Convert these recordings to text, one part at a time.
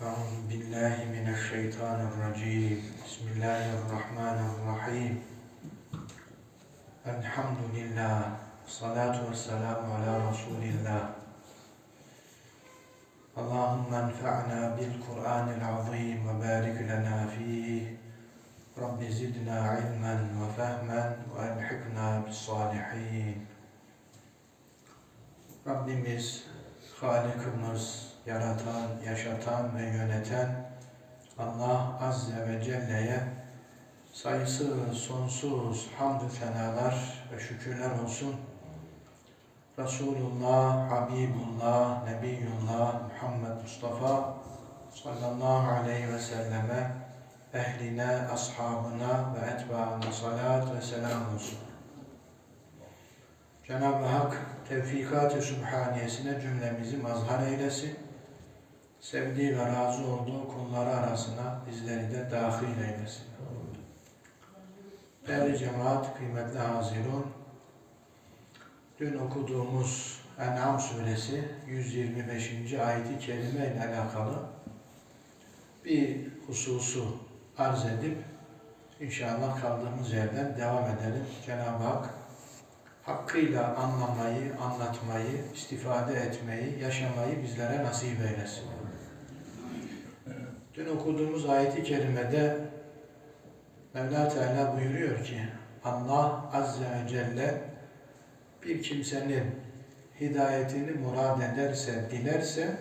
أعوذ بالله من الشيطان الرجيم. بسم الله الرحمن الرحيم. الحمد لله الصلاة والسلام على رسول الله اللهم انفعنا بالقرآن العظيم وبارك لنا فيه. رب زدنا علما وفهما وألحقنا بالصالحين. Rabbimiz, Halikimiz, yaratan, yaşatan ve yöneten Allah Azze ve Celle'ye sayısız, sonsuz hamdü senalar ve şükürler olsun. Resulullah, Habibullah, Nebiyullah, Muhammed Mustafa sallallahu aleyhi ve selleme, ehline, ashabına ve etbaına salat ve selam olsun. Cenab-ı Hak tevfikat-ı cümlemizi mazhar eylesin. Sevdiği ve razı olduğu kulları arasına bizleri de dahil eylesin. Değerli cemaat, kıymetli hazirun, dün okuduğumuz En'am suresi 125. ayeti kerime ile alakalı bir hususu arz edip inşallah kaldığımız yerden devam edelim. Cenab-ı Hak hakkıyla anlamayı, anlatmayı, istifade etmeyi, yaşamayı bizlere nasip eylesin. Dün okuduğumuz ayeti kerimede Mevla Teala buyuruyor ki Allah Azze ve Celle bir kimsenin hidayetini murad ederse, dilerse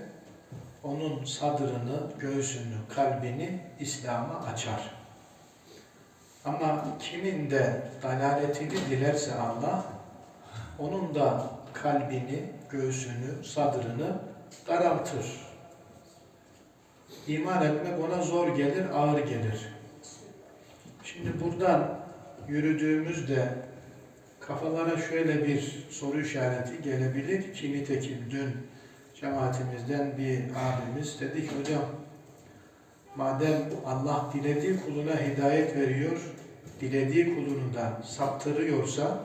onun sadrını, göğsünü, kalbini İslam'a açar. Ama kimin de dalaletini dilerse Allah, onun da kalbini, göğsünü, sadrını daraltır. İman etmek ona zor gelir, ağır gelir. Şimdi buradan yürüdüğümüzde kafalara şöyle bir soru işareti gelebilir ki nitekim dün cemaatimizden bir abimiz dedi ki hocam madem Allah dilediği kuluna hidayet veriyor, dilediği kulunu da saptırıyorsa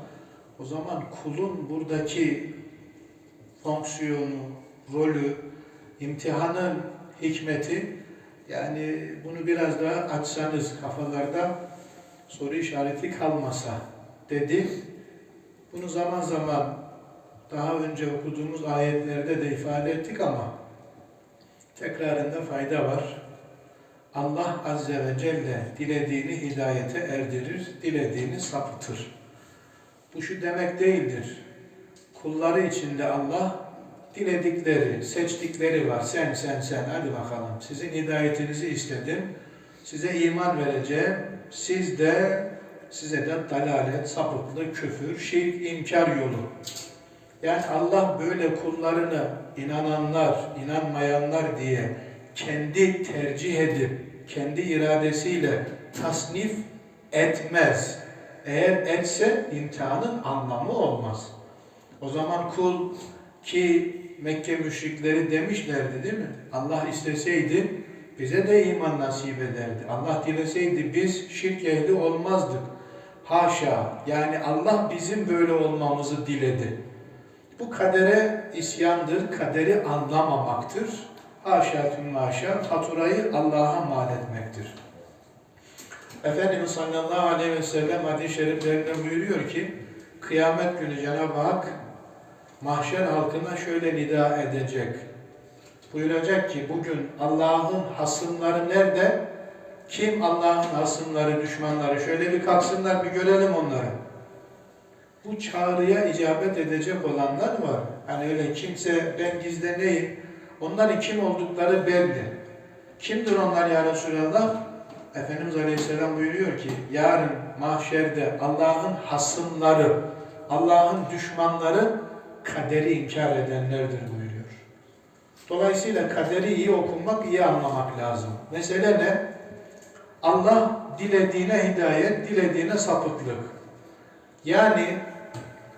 o zaman kulun buradaki fonksiyonu, rolü, imtihanın hikmeti yani bunu biraz daha açsanız kafalarda soru işareti kalmasa dedi. Bunu zaman zaman daha önce okuduğumuz ayetlerde de ifade ettik ama tekrarında fayda var. Allah Azze ve Celle dilediğini hidayete erdirir, dilediğini sapıtır. Bu şu demek değildir. Kulları içinde Allah diledikleri, seçtikleri var. Sen, sen, sen hadi bakalım. Sizin hidayetinizi istedim. Size iman vereceğim. Siz de size de dalalet, sapıklık, küfür, şirk, inkar yolu. Yani Allah böyle kullarını inananlar, inanmayanlar diye kendi tercih edip, kendi iradesiyle tasnif etmez. Eğer etse imtihanın anlamı olmaz. O zaman kul ki Mekke müşrikleri demişlerdi değil mi? Allah isteseydi bize de iman nasip ederdi. Allah dileseydi biz şirk ehli olmazdık. Haşa. Yani Allah bizim böyle olmamızı diledi. Bu kadere isyandır, kaderi anlamamaktır. Haşa tüm haşa, faturayı Allah'a mal etmektir. Efendimiz sallallahu aleyhi ve sellem hadis-i şeriflerinde buyuruyor ki, kıyamet günü Cenab-ı Hak mahşer halkına şöyle nida edecek. Buyuracak ki bugün Allah'ın hasımları nerede? Kim Allah'ın hasımları, düşmanları? Şöyle bir kalksınlar bir görelim onları. Bu çağrıya icabet edecek olanlar var. Hani öyle kimse ben gizle neyim? Onların kim oldukları belli. Kimdir onlar ya Resulallah? Efendimiz Aleyhisselam buyuruyor ki yarın mahşerde Allah'ın hasımları, Allah'ın düşmanları kaderi inkar edenlerdir buyuruyor. Dolayısıyla kaderi iyi okunmak, iyi anlamak lazım. Mesele ne? Allah dilediğine hidayet, dilediğine sapıklık. Yani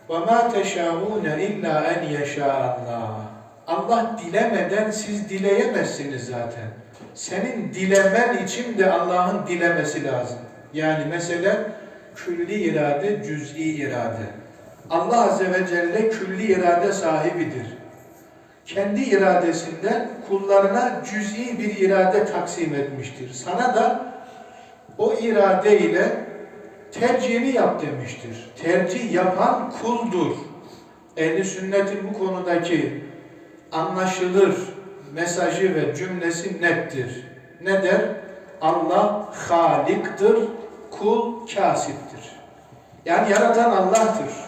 وَمَا تَشَاءُونَ اِلَّا اَنْ يَشَاءَ اللّٰهِ Allah dilemeden siz dileyemezsiniz zaten. Senin dilemen için de Allah'ın dilemesi lazım. Yani mesele külli irade, cüz'i irade. Allah Azze ve Celle külli irade sahibidir. kendi iradesinden kullarına cüz'i bir irade taksim etmiştir. Sana da o irade ile tercihini yap demiştir. Tercih yapan kuldur. Ehli sünnetin bu konudaki anlaşılır mesajı ve cümlesi nettir. Ne der? Allah haliktir, kul kasiptir. Yani yaratan Allah'tır.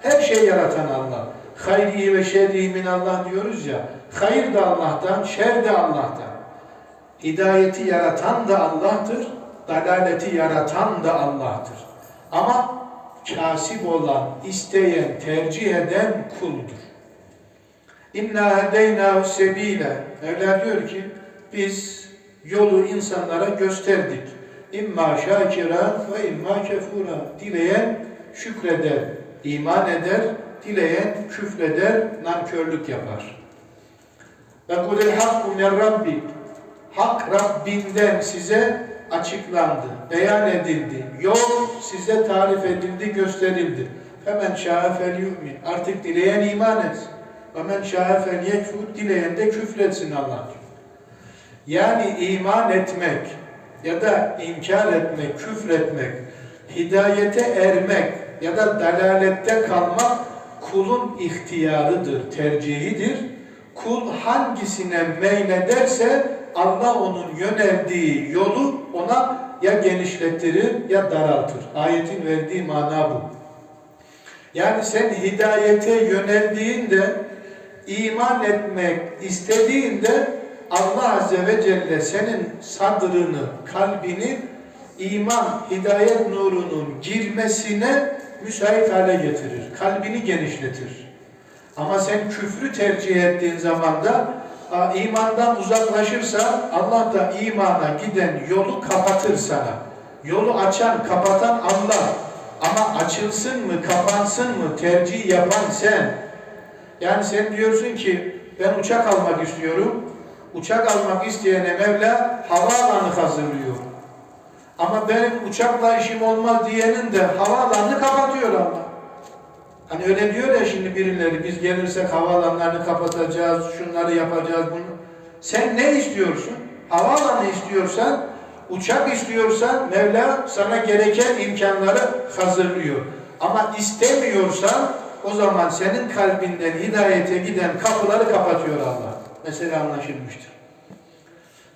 Her şey yaratan Allah. Hayri ve şerri min Allah diyoruz ya. Hayır da Allah'tan, şer de Allah'tan. Hidayeti yaratan da Allah'tır. Dalaleti yaratan da Allah'tır. Ama kasip olan, isteyen, tercih eden kuldur. İnna hedeynahu sebile. Mevla diyor ki biz yolu insanlara gösterdik. İmma şakiran ve imma kefura. Dileyen şükreder, iman eder, dileyen küfreder, nankörlük yapar. Ve kulil hakku min rabbik. Hak Rabbinden size açıklandı, beyan edildi. Yol size tarif edildi, gösterildi. Hemen şa'a fel yu'min. Artık dileyen iman etsin. Ve men şa'a fel yekfur. Dileyen de küfretsin Allah. Yani iman etmek ya da inkar etmek, küfretmek, hidayete ermek ya da dalalette kalmak kulun ihtiyarıdır, tercihidir. Kul hangisine meylederse Allah onun yöneldiği yolu ona ya genişlettirir ya daraltır. Ayetin verdiği mana bu. Yani sen hidayete yöneldiğinde, iman etmek istediğinde Allah Azze ve Celle senin sadrını, kalbini iman, hidayet nurunun girmesine müsait hale getirir. Kalbini genişletir. Ama sen küfrü tercih ettiğin zaman da imandan uzaklaşırsa Allah da imana giden yolu kapatır sana. Yolu açan, kapatan Allah. Ama açılsın mı, kapansın mı tercih yapan sen. Yani sen diyorsun ki ben uçak almak istiyorum. Uçak almak isteyene Mevla havaalanı hazırlıyor. Ama benim uçakla işim olmaz diyenin de havaalanını kapatıyor Allah. Hani öyle diyor ya şimdi birileri biz gelirsek havaalanlarını kapatacağız, şunları yapacağız bunu. Sen ne istiyorsun? Havaalanı istiyorsan, uçak istiyorsan Mevla sana gereken imkanları hazırlıyor. Ama istemiyorsan o zaman senin kalbinden hidayete giden kapıları kapatıyor Allah. Mesela anlaşılmıştır.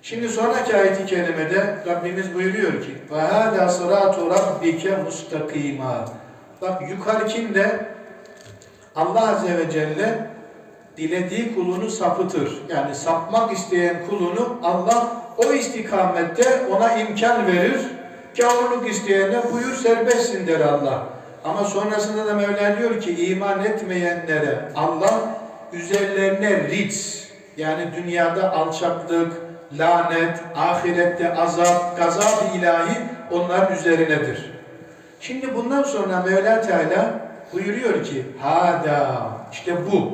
Şimdi sonraki ayet-i kerimede Rabbimiz buyuruyor ki وَهَذَا صِرَاتُ رَبِّكَ مُسْتَقِيمًا Bak yukarıkinde Allah Azze ve Celle dilediği kulunu sapıtır. Yani sapmak isteyen kulunu Allah o istikamette ona imkan verir. Gavurluk isteyene buyur serbestsin der Allah. Ama sonrasında da Mevla diyor ki iman etmeyenlere Allah üzerlerine ric yani dünyada alçaklık, lanet, ahirette azap, gazab-ı ilahi onların üzerinedir. Şimdi bundan sonra Mevla Teala buyuruyor ki hada işte bu.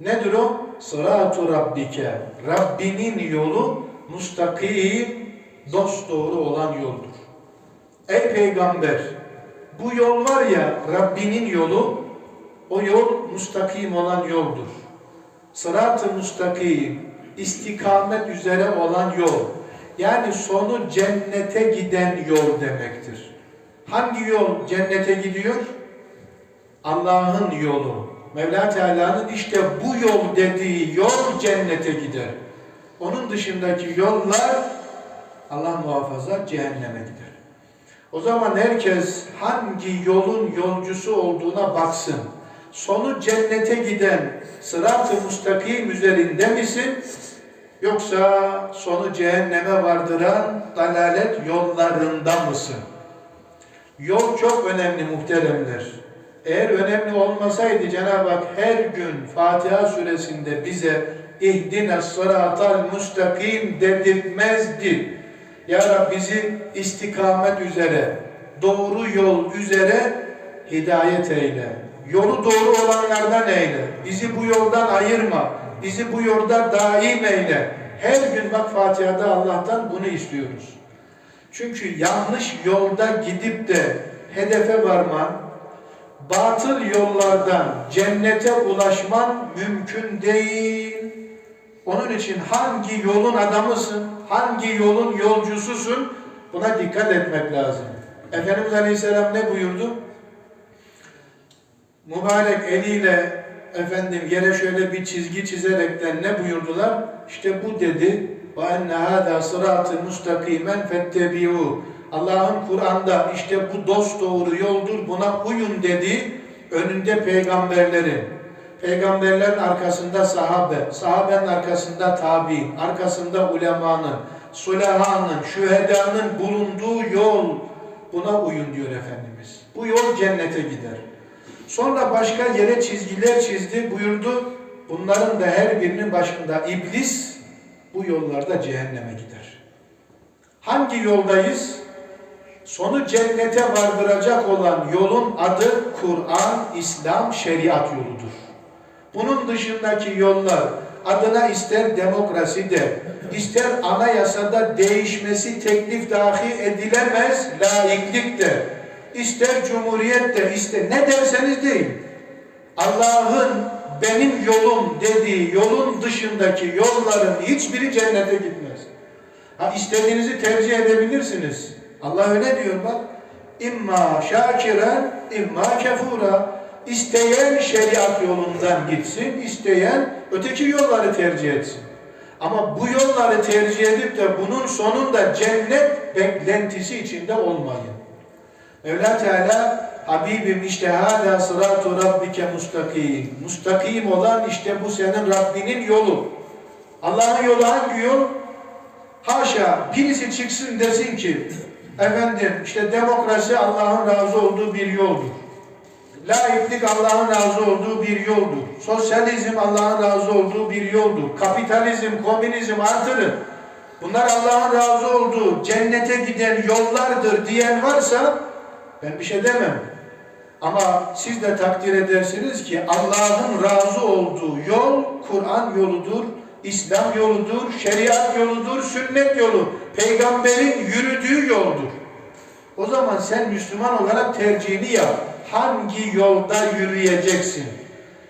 Nedir o? Sıratu Rabbike. Rabbinin yolu mustakim, dost doğru olan yoldur. Ey peygamber bu yol var ya Rabbinin yolu o yol mustakim olan yoldur. Sırat-ı mustakim istikamet üzere olan yol. Yani sonu cennete giden yol demektir. Hangi yol cennete gidiyor? Allah'ın yolu. Mevla Teala'nın işte bu yol dediği yol cennete gider. Onun dışındaki yollar Allah muhafaza cehenneme gider. O zaman herkes hangi yolun yolcusu olduğuna baksın. Sonu cennete giden sırat-ı müstakim üzerinde misin? Yoksa sonu cehenneme vardıran dalalet yollarında mısın? Yol çok önemli muhteremler. Eğer önemli olmasaydı Cenab-ı Hak her gün Fatiha suresinde bize ihdine sıratal müstakim dedirtmezdi. Ya Rabbi bizi istikamet üzere, doğru yol üzere hidayet eyle. Yolu doğru olanlardan eyle. Bizi bu yoldan ayırma. Bizi bu yolda daim eyle. Her gün bak Fatiha'da Allah'tan bunu istiyoruz. Çünkü yanlış yolda gidip de hedefe varman, batıl yollardan cennete ulaşman mümkün değil. Onun için hangi yolun adamısın, hangi yolun yolcususun buna dikkat etmek lazım. Efendimiz Aleyhisselam ne buyurdu? Mübarek eliyle efendim yere şöyle bir çizgi çizerekten ne buyurdular? İşte bu dedi. Ve enne hâdâ sıratı mustakimen fettebi'û. Allah'ın Kur'an'da işte bu dost doğru yoldur buna uyun dedi. Önünde peygamberlerin, peygamberlerin arkasında sahabe, sahabenin arkasında tabi'in, arkasında ulemanın, sulahanın, şühedanın bulunduğu yol buna uyun diyor Efendimiz. Bu yol cennete gider. Sonra başka yere çizgiler çizdi, buyurdu. Bunların da her birinin başında iblis bu yollarda cehenneme gider. Hangi yoldayız? Sonu cennete vardıracak olan yolun adı Kur'an, İslam, şeriat yoludur. Bunun dışındaki yollar adına ister demokrasi de, ister anayasada değişmesi teklif dahi edilemez laiklik de, ister cumhuriyet de, ister ne derseniz deyin. Allah'ın benim yolum dediği yolun dışındaki yolların hiçbiri cennete gitmez. Ha istediğinizi tercih edebilirsiniz. Allah öyle diyor bak. İmma şakiren, imma kefura. İsteyen şeriat yolundan gitsin, isteyen öteki yolları tercih etsin. Ama bu yolları tercih edip de bunun sonunda cennet beklentisi içinde olmayın. Mevla Teala Habibim işte hâdâ sırâtu rabbike mustakim. Mustakim olan işte bu senin Rabbinin yolu. Allah'ın yolu hangi yol? Haşa birisi çıksın desin ki efendim işte demokrasi Allah'ın razı olduğu bir yoldur. Laiklik Allah'ın razı olduğu bir yoldur. Sosyalizm Allah'ın razı olduğu bir yoldur. Kapitalizm, komünizm artırın. Bunlar Allah'ın razı olduğu cennete giden yollardır diyen varsa ben bir şey demem. Ama siz de takdir edersiniz ki Allah'ın razı olduğu yol Kur'an yoludur, İslam yoludur, şeriat yoludur, sünnet yolu, peygamberin yürüdüğü yoldur. O zaman sen Müslüman olarak tercihini yap. Hangi yolda yürüyeceksin?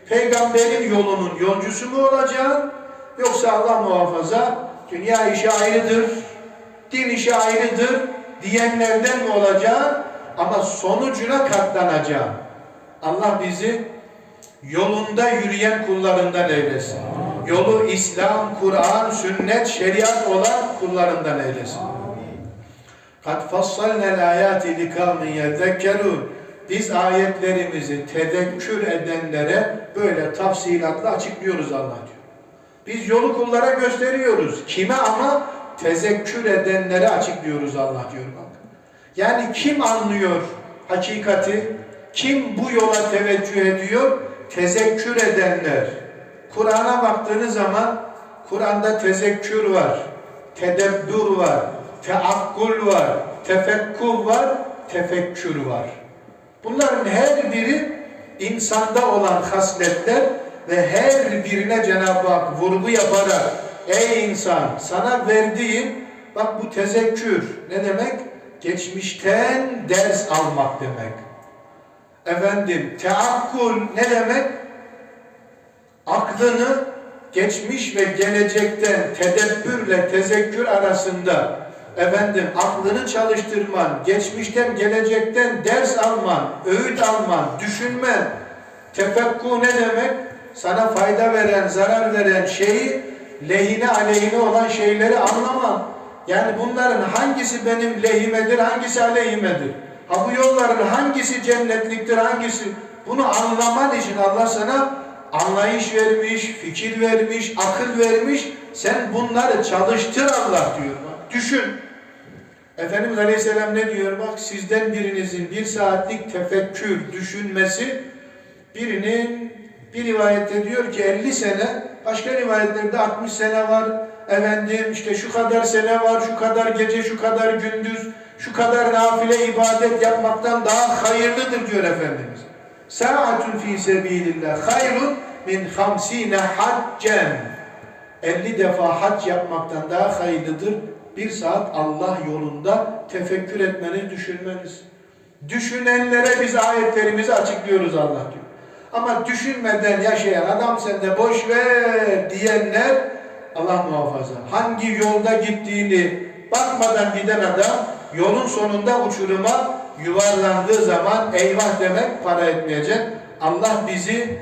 Peygamberin yolunun yolcusu mu olacaksın? Yoksa Allah muhafaza dünya işi ayrıdır, din işi ayrıdır diyenlerden mi olacaksın? Ama sonucuna katlanacaksın. Allah bizi yolunda yürüyen kullarından eylesin. Yolu İslam, Kur'an, sünnet, şeriat olan kullarından eylesin. Kad fassalnel ayati likavmin yezekkerun. Biz ayetlerimizi tedekkür edenlere böyle tafsilatla açıklıyoruz Allah diyor. Biz yolu kullara gösteriyoruz. Kime ama tezekkür edenlere açıklıyoruz Allah diyor. Yani kim anlıyor hakikati? Kim bu yola teveccüh ediyor? Tezekkür edenler. Kur'an'a baktığınız zaman Kur'an'da tezekkür var, tedebbür var, teakkul var, tefekkur var, tefekkür var. Bunların her biri insanda olan hasletler ve her birine Cenab-ı Hak vurgu yaparak ey insan sana verdiğim bak bu tezekkür ne demek? Geçmişten ders almak demek. Efendim teakkul ne demek? Aklını geçmiş ve gelecekten tedebbürle tezekkür arasında efendim aklını çalıştırman, geçmişten gelecekten ders alman, öğüt alman, düşünmen. Tefekku ne demek? Sana fayda veren, zarar veren şeyi lehine aleyhine olan şeyleri anlaman. Yani bunların hangisi benim lehimedir, hangisi aleyhimedir? Ha bu yolların hangisi cennetliktir, hangisi? Bunu anlaman için Allah sana anlayış vermiş, fikir vermiş, akıl vermiş. Sen bunları çalıştır Allah diyor. Düşün. Efendimiz Aleyhisselam ne diyor? Bak sizden birinizin bir saatlik tefekkür düşünmesi birinin bir rivayette diyor ki 50 sene, başka rivayetlerde 60 sene var. Efendim işte şu kadar sene var, şu kadar gece, şu kadar gündüz, şu kadar nafile ibadet yapmaktan daha hayırlıdır diyor Efendimiz. Sa'atun fi sebilillah hayrun min hamsine haccen. 50 defa hac yapmaktan daha hayırlıdır. Bir saat Allah yolunda tefekkür etmeniz, düşünmeniz. Düşünenlere biz ayetlerimizi açıklıyoruz Allah diyor. Ama düşünmeden yaşayan adam sen de boş ver diyenler Allah muhafaza. Hangi yolda gittiğini bakmadan giden adam yolun sonunda uçuruma yuvarlandığı zaman eyvah demek para etmeyecek. Allah bizi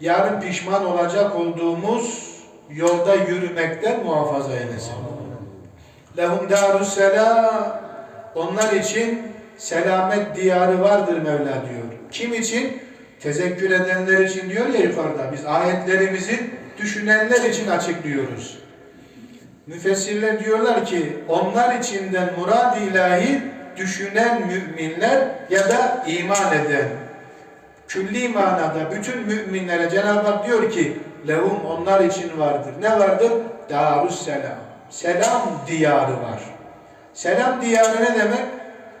yarın pişman olacak olduğumuz yolda yürümekten muhafaza eylesin. Lehum darus selam. Onlar için selamet diyarı vardır Mevla diyor. Kim için? Tezekkür edenler için diyor ya yukarıda. Biz ayetlerimizi düşünenler için açıklıyoruz. Müfessirler diyorlar ki onlar içinden murad ilahi düşünen müminler ya da iman eden. Külli manada bütün müminlere Cenab-ı Hak diyor ki lehum onlar için vardır. Ne vardır? Darus selam. Selam diyarı var. Selam diyarı ne demek?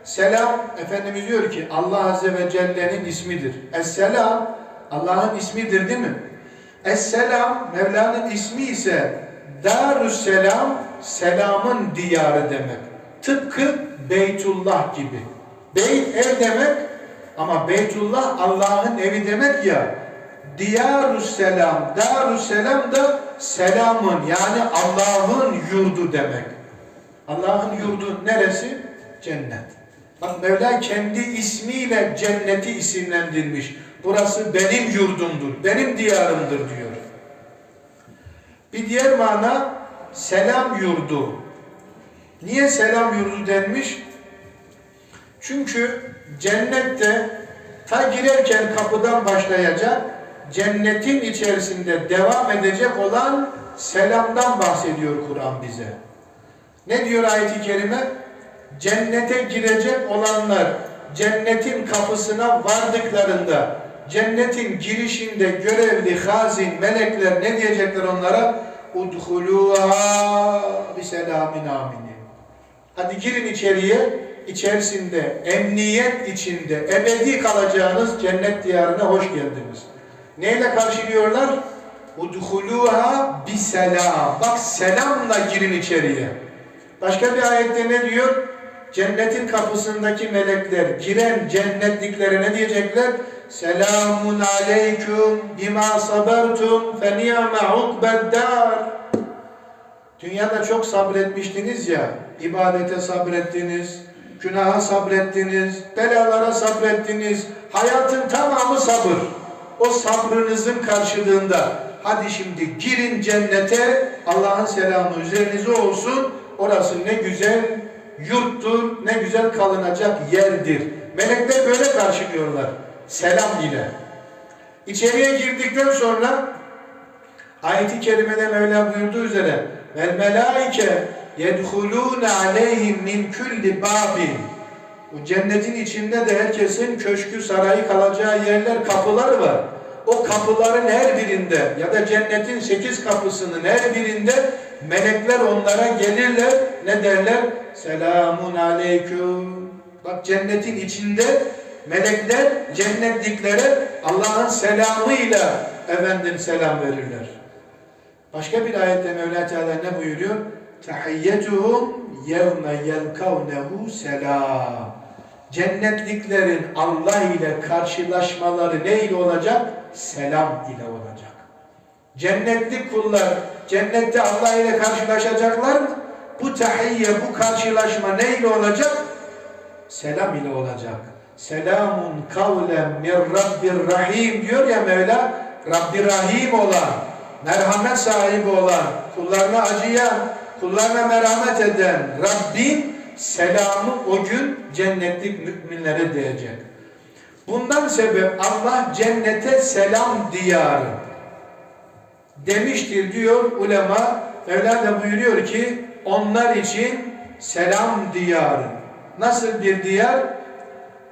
Selam Efendimiz diyor ki Allah Azze ve Celle'nin ismidir. Es-selam Allah'ın ismidir değil mi? Es-selam Mevla'nın ismi ise Darus selam selamın diyarı demek. Tıpkı Beytullah gibi. Beyt ev demek ama Beytullah Allah'ın evi demek ya. Diyarus selam, Darus selam da selamın yani Allah'ın yurdu demek. Allah'ın yurdu neresi? Cennet. Bak Mevla kendi ismiyle cenneti isimlendirmiş. Burası benim yurdumdur, benim diyarımdır diyor. Bir diğer mana selam yurdu. Niye selam yurdu denmiş? Çünkü cennette ta girerken kapıdan başlayacak, cennetin içerisinde devam edecek olan selamdan bahsediyor Kur'an bize. Ne diyor ayet-i kerime? Cennete girecek olanlar cennetin kapısına vardıklarında cennetin girişinde görevli hazin melekler ne diyecekler onlara? Udhuluha bi selamin amini. Hadi girin içeriye. içerisinde emniyet içinde ebedi kalacağınız cennet diyarına hoş geldiniz. Neyle karşılıyorlar? Udhuluha bi selam. Bak selamla girin içeriye. Başka bir ayette ne diyor? Cennetin kapısındaki melekler giren cennetliklere ne diyecekler? Selamun aleyküm bima sabertum fe ni'me ukbeddar. Dünyada çok sabretmiştiniz ya, ibadete sabrettiniz, günaha sabrettiniz, belalara sabrettiniz, hayatın tamamı sabır. O sabrınızın karşılığında hadi şimdi girin cennete, Allah'ın selamı üzerinize olsun, orası ne güzel yurttur, ne güzel kalınacak yerdir. Melekler böyle karşılıyorlar, selam ile. İçeriye girdikten sonra ayet-i kerimede Mevla buyurduğu üzere vel melaike yedhulûne aleyhim min kulli babin bu cennetin içinde de herkesin köşkü, sarayı kalacağı yerler, kapılar var. O kapıların her birinde ya da cennetin sekiz kapısının her birinde melekler onlara gelirler. Ne derler? Selamun aleyküm. Bak cennetin içinde melekler cennetliklere Allah'ın selamıyla efendim selam verirler. Başka bir ayette Mevla Teala ne buyuruyor? Tahiyyetuhum yevme yelkavnehu selam. Cennetliklerin Allah ile karşılaşmaları ne ile olacak? Selam ile olacak. Cennetlik kullar cennette Allah ile karşılaşacaklar mı? Bu tahiyye, bu karşılaşma ne ile olacak? Selam ile olacak. Selamun kavlen min Rabbir Rahim diyor ya Mevla, Rabbi Rahim olan, merhamet sahibi olan, kullarına acıyan, kullarına merhamet eden Rabbin selamı o gün cennetlik müminlere diyecek. Bundan sebep Allah cennete selam diyarı demiştir diyor ulema. Mevla da buyuruyor ki onlar için selam diyarı. Nasıl bir diyar?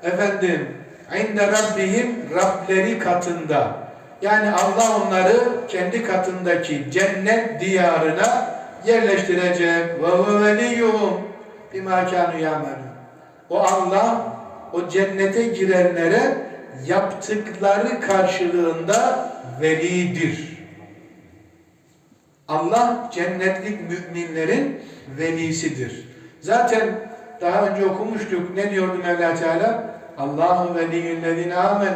Efendim, inde rabbihim Rableri katında. Yani Allah onları kendi katındaki cennet diyarına yerleştirecek. Ve huve veliyyuhum bima kanu. O Allah o cennete girenlere yaptıkları karşılığında velidir. Allah cennetlik müminlerin velisidir. Zaten daha önce okumuştuk. Ne diyordu Mevla Teala? Allahu veliyyüllezine amen.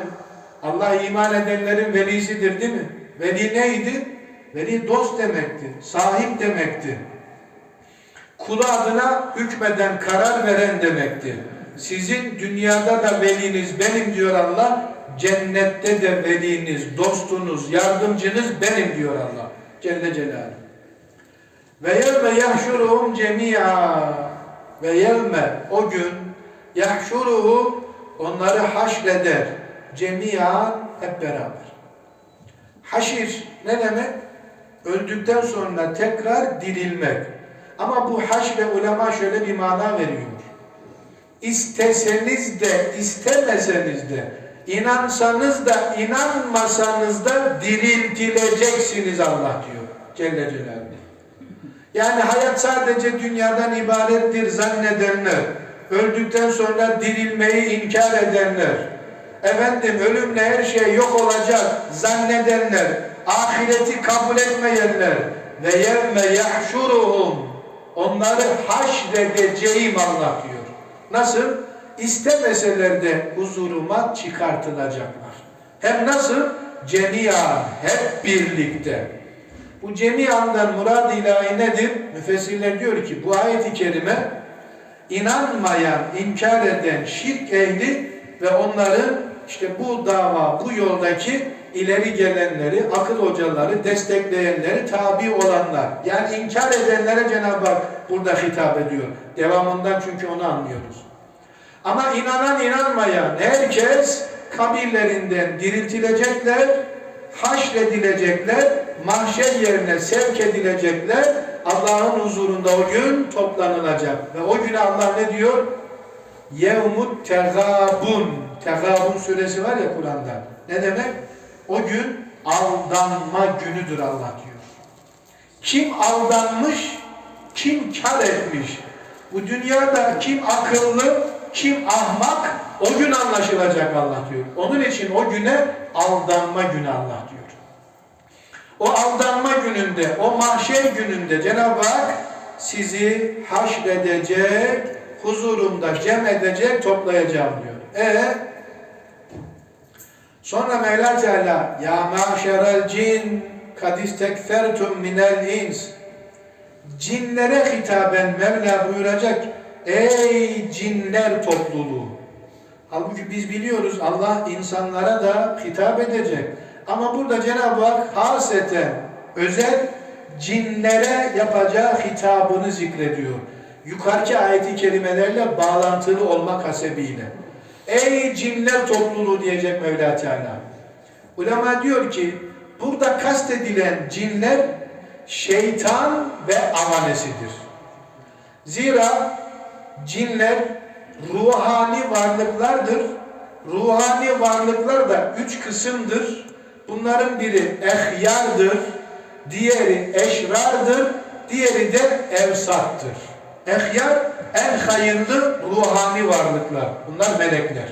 Allah iman edenlerin velisidir değil mi? Veli neydi? Veli dost demekti, sahip demekti. Kulu adına hükmeden, karar veren demekti. Sizin dünyada da veliniz benim diyor Allah. Cennette de veliniz, dostunuz, yardımcınız benim diyor Allah. Celle Celaluhu. Ve yevme yahşuruhum cemi'a ve yevme o gün yahşuruhum onları haşreder cemi'a hep beraber. Haşir ne demek? Öldükten sonra tekrar dirilmek. Ama bu haşre ulema şöyle bir mana veriyor. İsteseniz de istemeseniz de inansanız da inanmasanız da diriltileceksiniz Allah diyor Celle Celaluhu. Yani hayat sadece dünyadan ibarettir zannedenler, öldükten sonra dirilmeyi inkar edenler, efendim ölümle her şey yok olacak zannedenler, ahireti kabul etmeyenler ve yevme yahşuruhum onları haşredeceğim Allah diyor. Nasıl? İstemeseler de huzuruma çıkartılacaklar. Hem nasıl? Cemiyan, hep birlikte. Bu cemiyandan murad ilahi nedir? Müfessirler diyor ki bu ayet-i kerime inanmayan, inkar eden şirk ehli ve onların işte bu dava, bu yoldaki ileri gelenleri, akıl hocaları, destekleyenleri, tabi olanlar. Yani inkar edenlere Cenab-ı Hak burada hitap ediyor. Devamından çünkü onu anlıyoruz. Ama inanan inanmayan herkes kabirlerinden diriltilecekler, haşredilecekler, mahşer yerine sevk edilecekler, Allah'ın huzurunda o gün toplanılacak. Ve o güne Allah ne diyor? Yevmut tegabun. Tegabun suresi var ya Kur'an'da. Ne demek? O gün aldanma günüdür Allah diyor. Kim aldanmış, kim kar etmiş. Bu dünyada kim akıllı, kim ahmak o gün anlaşılacak Allah diyor. Onun için o güne aldanma günü Allah diyor. O aldanma gününde, o mahşer gününde Cenab-ı Hak sizi haşredecek, huzurumda cem edecek, toplayacağım diyor. E sonra Mevla Teala ya maşerel cin kad istekfertum minel ins cinlere hitaben Mevla buyuracak ey cinler topluluğu halbuki biz biliyoruz Allah insanlara da hitap edecek ama burada Cenab-ı Hak haseten özel cinlere yapacağı hitabını zikrediyor. Yukarıki ayeti kelimelerle bağlantılı olmak hasebiyle. Ey cinler topluluğu diyecek Mevla Teala. Ulema diyor ki burada kastedilen cinler şeytan ve avanesidir. Zira cinler ruhani varlıklardır. Ruhani varlıklar da üç kısımdır. Bunların biri ehyardır, diğeri eşrardır, diğeri de evsattır. Ehyar en hayırlı ruhani varlıklar. Bunlar melekler.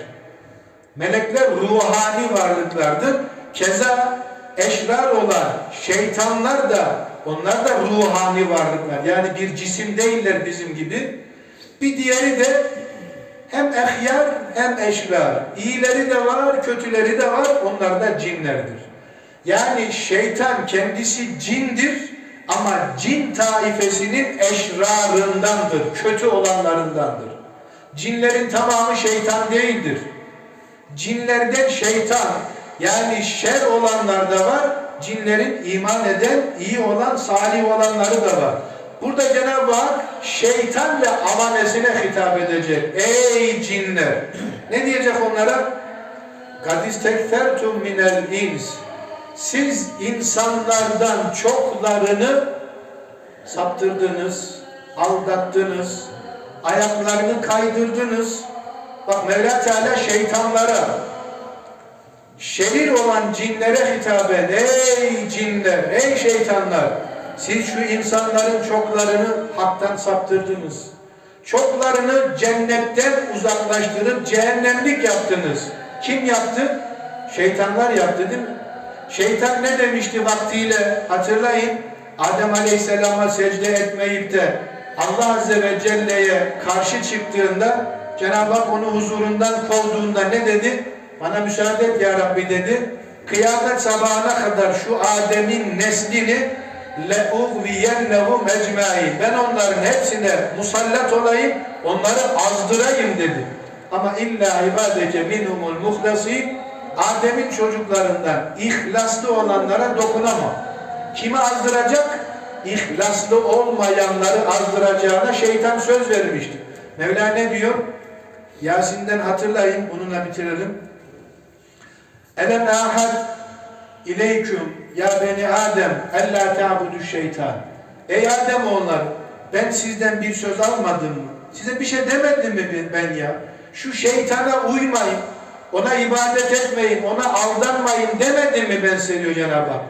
Melekler ruhani varlıklardır. Keza eşrar olan şeytanlar da onlar da ruhani varlıklar. Yani bir cisim değiller bizim gibi. Bir diğeri de hem ehyar hem eşrar. İyileri de var, kötüleri de var. Onlar da cinlerdir. Yani şeytan kendisi cindir ama cin taifesinin eşrarındandır, kötü olanlarındandır. Cinlerin tamamı şeytan değildir. Cinlerden şeytan yani şer olanlar da var, cinlerin iman eden, iyi olan, salih olanları da var. Burada Cenab-ı Hak şeytan ve avanesine hitap edecek. Ey cinler! Ne diyecek onlara? قَدْ اِسْتَكْفَرْتُمْ مِنَ الْاِنْسِ siz insanlardan çoklarını saptırdınız, aldattınız, ayaklarını kaydırdınız. Bak Mevla Teala şeytanlara, şerir olan cinlere hitaben, ey cinler, ey şeytanlar, siz şu insanların çoklarını haktan saptırdınız. Çoklarını cennetten uzaklaştırıp cehennemlik yaptınız. Kim yaptı? Şeytanlar yaptı değil mi? Şeytan ne demişti vaktiyle hatırlayın. Adem Aleyhisselam'a secde etmeyip de Allah Azze ve Celle'ye karşı çıktığında Cenab-ı Hak onu huzurundan kovduğunda ne dedi? Bana müsaade et ya Rabbi dedi. Kıyamet sabahına kadar şu Adem'in neslini le'ugviyennehum ecmai. Ben onların hepsine musallat olayım, onları azdırayım dedi. Ama illa ibadece minhumul muhlasin Adem'in çocuklarından ihlaslı olanlara dokunamam. Kimi azdıracak? İhlaslı olmayanları azdıracağına şeytan söz vermişti. Mevla ne diyor? Yasin'den hatırlayın, bununla bitirelim. Elem ahad ileyküm ya beni Adem ella ta'budu şeytan. Ey Adem oğulları ben sizden bir söz almadım mı? Size bir şey demedim mi ben ya? Şu şeytana uymayın, ona ibadet etmeyin, ona aldanmayın demedim mi ben size diyor Cenab-ı Hak.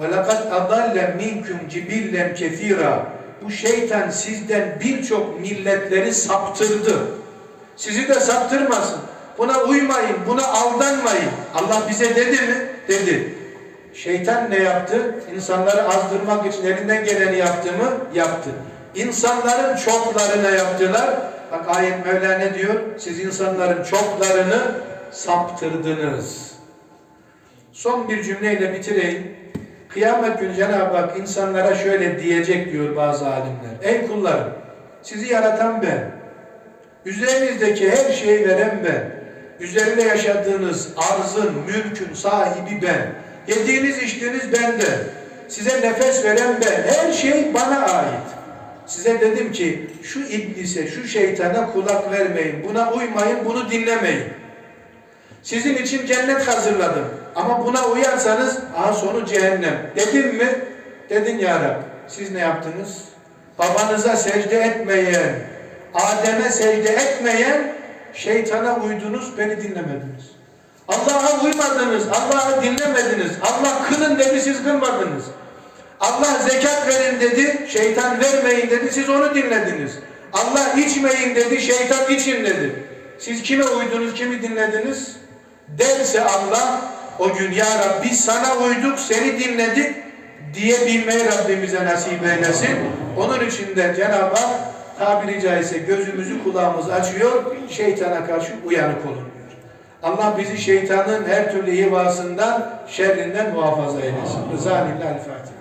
وَلَقَدْ أَضَلَّ مِنْكُمْ جِبِلًّا كَثِيرًا Bu şeytan sizden birçok milletleri saptırdı. Sizi de saptırmasın. Buna uymayın, buna aldanmayın. Allah bize dedi mi? Dedi. Şeytan ne yaptı? İnsanları azdırmak için elinden geleni yaptı mı? Yaptı. İnsanların çoklarına yaptılar. Bak ayet Mevla ne diyor? Siz insanların çoklarını saptırdınız. Son bir cümleyle bitireyim. Kıyamet günü Cenab-ı Hak insanlara şöyle diyecek diyor bazı alimler. Ey kullarım, sizi yaratan ben. Üzerinizdeki her şeyi veren ben. Üzerinde yaşadığınız arzın, mülkün sahibi ben. Yediğiniz içtiğiniz bende. Size nefes veren ben. Her şey bana ait. Size dedim ki şu iblise, şu şeytana kulak vermeyin. Buna uymayın, bunu dinlemeyin. Sizin için cennet hazırladım. Ama buna uyarsanız aha sonu cehennem. Dedim mi? Dedin ya Rab. Siz ne yaptınız? Babanıza secde etmeyen, Adem'e secde etmeyen şeytana uydunuz, beni dinlemediniz. Allah'a uymadınız, Allah'ı dinlemediniz. Allah kılın dedi, siz kılmadınız. Allah zekat verin dedi, şeytan vermeyin dedi, siz onu dinlediniz. Allah içmeyin dedi, şeytan için dedi. Siz kime uydunuz, kimi dinlediniz? Derse Allah o gün ya Rabbi sana uyduk, seni dinledik diyebilmeyi Rabbimize nasip eylesin. Onun için de Cenab-ı Hak tabiri caizse gözümüzü kulağımızı açıyor, şeytana karşı uyanık olun diyor. Allah bizi şeytanın her türlü hivasından, şerrinden muhafaza eylesin. Rıza Lillahi Fatiha.